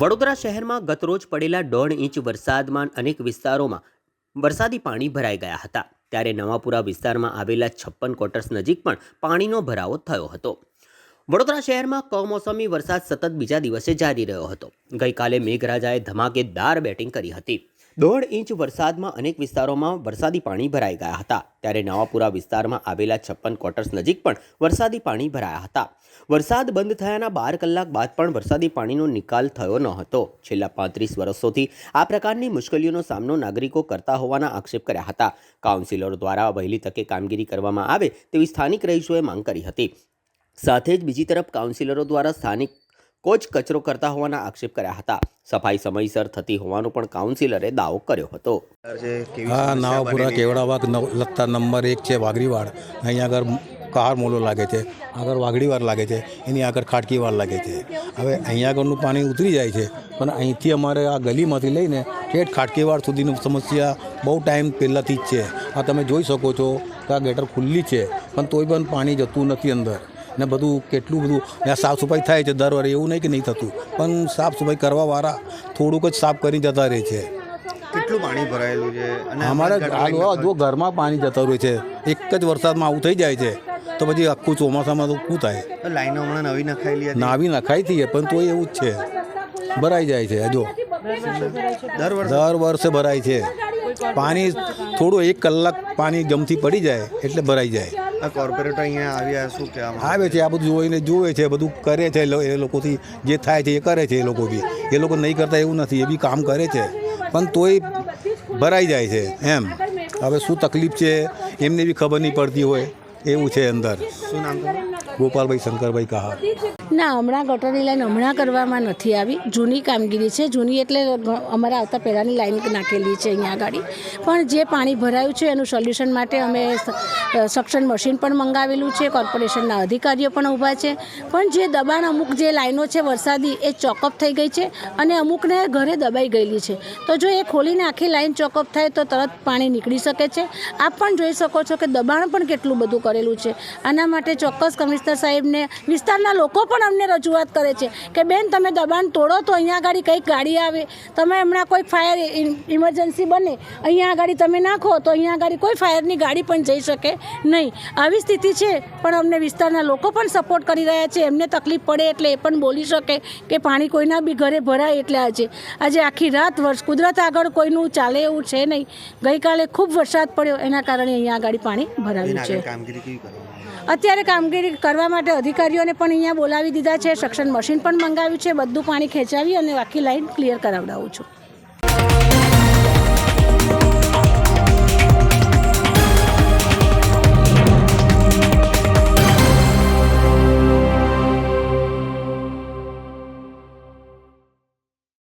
વડોદરા શહેરમાં ગતરોજ પડેલા દોઢ ઇંચ વરસાદમાં અનેક વિસ્તારોમાં વરસાદી પાણી ભરાઈ ગયા હતા. ત્યારે નવાપુરા વિસ્તારમાં આવેલા છપ્પન ક્વાર્ટર્સ નજીક પણ પાણીનો ભરાવો થયો હતો. વડોદરા શહેરમાં કમોસમી વરસાદ સતત બીજા દિવસે જારી રહ્યો હતો. ગઈકાલે મેઘરાજાએ ધમાકેદાર બેટિંગ કરી હતી. દોઢ ઇંચ વરસાદમાં અનેક વિસ્તારોમાં વરસાદી પાણી ભરાઈ ગયા હતા. ત્યારે નવાપુરા વિસ્તારમાં આવેલા છપ્પન ક્વાર્ટર્સ નજીક પણ વરસાદી પાણી ભરાયા હતા. વરસાદ બંધ થયાના બાર કલાક બાદ પણ વરસાદી પાણીનો નિકાલ થયો ન હતો. છેલ્લા પાંત્રીસ વર્ષોથી આ પ્રકારની મુશ્કેલીઓનો સામનો નાગરિકો કરતા હોવાના આક્ષેપ કર્યા હતા. કાઉન્સિલરો દ્વારા વહેલી તકે કામગીરી કરવામાં આવે તેવી સ્થાનિક રહીશોએ માંગ કરી હતી. સાથે જ બીજી તરફ કાઉન્સિલરો દ્વારા સ્થાનિક કોચ કચરો કરતા હોવાના આક્ષેપ કર્યા હતા. સફાઈ સમયસર થતી હોવાનો પણ કાઉન્સિલરે દાવો કર્યો હતો. હા નવાપુરા કેવડાવાગ નવ- લત્તા નંબર એક છે વાઘરીવાડ. અહીંયા આગળ કાર મોલો લાગે છે. આગળ વાઘડીવાર લાગે છે. એની આગળ ખાટકીવાર લાગે છે. હવે અહીંયા આગળનું પાણી ઉતરી જાય છે. પણ અહીંથી અમારે આ ગલીમાંથી લઈને ઠેઠ ખાટકીવાડ સુધીની સમસ્યા બહુ ટાઈમ પહેલાંથી જ છે. આ તમે જોઈ શકો છો કે આ ગેટર ખુલ્લી છે. પણ તોય પણ પાણી જતું નથી અંદર. ને બધું કેટલું બધું ત્યાં સાફ સફાઈ થાય છે દર વારે એવું નહીં કે નહીં થતું. પણ સાફ સફાઈ કરવાવાળા થોડુંક જ સાફ કરી જતા રહે છે. કેટલું પાણી ભરાયેલું છે? અને અમારે ગટર આ લાઈન જો ઘરમાં પાણી જતા રહે છે એક જ વરસાદમાં આવું થઈ જાય છે તો પછી આખું ચોમાસામાં તો શું થાય? લાઈનો હમણાં નવી નખાયેલી નાવી નખાઈ હતી પણ તો એવું જ છે. ભરાઈ જાય છે હજો દર વર્ષે ભરાય છે. પાણી થોડું એક કલાક પાણી જમથી પડી જાય એટલે ભરાઈ જાય. કોર્પોરેટર અહીંયા આવ્યા શું કહેવામાં આવે છે આ બધું જોઈને જોવે છે બધું કરે છે એ લોકોથી જે થાય છે એ કરે છે એ લોકો બી. એ લોકો નહીં કરતા એવું નથી એ બી કામ કરે છે. પણ તોય ભરાઈ જાય છે એમ. હવે શું તકલીફ છે એમને બી ખબર નહીં પડતી હોય એવું છે અંદર. શું નામ ગોપાલભાઈ શંકરભાઈ કહા. ના, હમણાં ગટરની લાઈન હમણાં કરવામાં નથી આવી. જૂની કામગીરી છે. જૂની એટલે અમારા આવતા પહેલાંની લાઈન નાખેલી છે અહીંયા આગળ પણ જે પાણી ભરાયું છે એનું સોલ્યુશન માટે અમે સક્શન મશીન પણ મંગાવેલું છે. કોર્પોરેશનના અધિકારીઓ પણ ઊભા છે. પણ જે દબાણ અમુક જે લાઈનો છે વરસાદી, એ ચોકઅપ થઈ ગઈ છે અને અમુકને ઘરે દબાઈ ગયેલી છે. તો જો એ ખોલીને આખી લાઈન ચોકઅપ થાય તો તરત પાણી નીકળી શકે છે. આપ પણ જોઈ શકો છો કે દબાણ પણ કેટલું બધું કરેલું છે. આના માટે ચોક્કસ કમિશનર સાહેબને વિસ્તારના લોકો પણ અમને રજૂઆત કરે છે કે બેન તમે દબાણ તોડો તો અહીંયા આગળ કંઈક ગાડી આવે. તમે હમણાં કોઈ ફાયર ઇમરજન્સી બને અહીંયા આગળ તમે નાખો તો અહીંયા આગળ કોઈ ફાયરની ગાડી પણ જઈ શકે નહીં. આવી સ્થિતિ છે પણ અમને વિસ્તારના લોકો પણ સપોર્ટ કરી રહ્યા છે. એમને તકલીફ પડે એટલે એ પણ બોલી શકે કે પાણી કોઈના બી ઘરે ભરાય એટલે આજે આજે આખી રાત વર્ષ કુદરત આગળ કોઈનું ચાલે એવું છે નહીં. ગઈકાલે ખૂબ વરસાદ પડ્યો એના કારણે અહીંયા આગળ પાણી ભરાયું છે. અત્યારે કામગીરી કરવા માટે અધિકારીઓને પણ અહીંયા બોલાવી દીધા છે. સક્શન મશીન પણ મંગાવ્યું છે. બધું પાણી ખેંચાવી અને આખી લાઈન ક્લિયર કરાવડાવું છું.